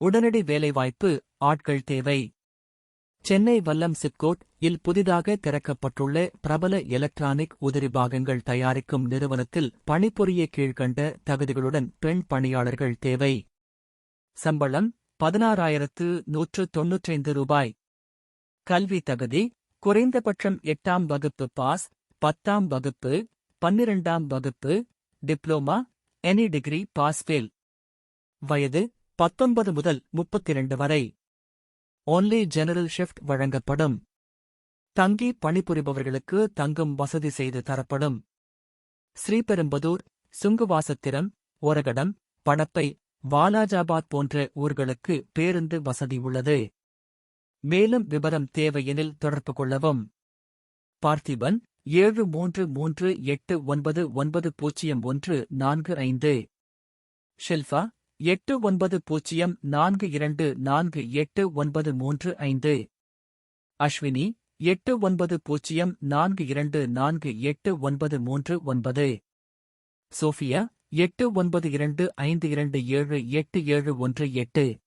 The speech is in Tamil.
உடனடி வேலைவாய்ப்பு ஆட்கள் தேவை. சென்னை வல்லம் சிப்கோட் இல் புதிதாக திறக்கப்பட்டுள்ள பிரபல எலக்ட்ரானிக் உதிரி பாகங்கள் தயாரிக்கும் நிறுவனத்தில் பணிபுரிய கீழ்கண்ட தகுதிகளுடன் பெண் பணியாளர்கள் தேவை. சம்பளம் பதினாறாயிரத்து நூற்று தொன்னூற்றைந்து ரூபாய். கல்வி தகுதி குறைந்தபட்சம் எட்டாம் வகுப்பு பாஸ் பத்தாம் வகுப்பு பன்னிரண்டாம் வகுப்பு டிப்ளோமா எனி டிகிரி பாஸ் வயது பத்தொன்பது முதல் முப்பத்திரண்டு வரை. ஒன்லி ஜெனரல் ஷிஃப்ட் வழங்கப்படும். தங்கி பணிபுரிபவர்களுக்கு தங்கும் வசதி செய்து தரப்படும். ஸ்ரீபெரும்பதூர் சுங்குவாசத்திரம் ஒரகடம் பணப்பை வாலாஜாபாத் போன்ற ஊர்களுக்கு பேருந்து வசதி உள்ளது. மேலும் விபரம் தேவையெனில் தொடர்பு கொள்ளவும். பார்த்திபன் ஏழு மூன்று மூன்று எட்டு ஒன்பது ஒன்பது பூஜ்ஜியம் ஒன்று நான்கு ஐந்து. ஷில்பா எட்டு ஒன்பது பூஜ்ஜியம் நான்கு இரண்டு நான்கு எட்டு ஒன்பது மூன்று ஐந்து. அஸ்வினி எட்டு ஒன்பது பூஜ்ஜியம் நான்கு இரண்டு நான்கு எட்டு ஒன்பது மூன்று ஒன்பது. சோஃபியா எட்டு ஒன்பது இரண்டு ஐந்து இரண்டு ஏழு எட்டு ஏழு ஒன்று எட்டு.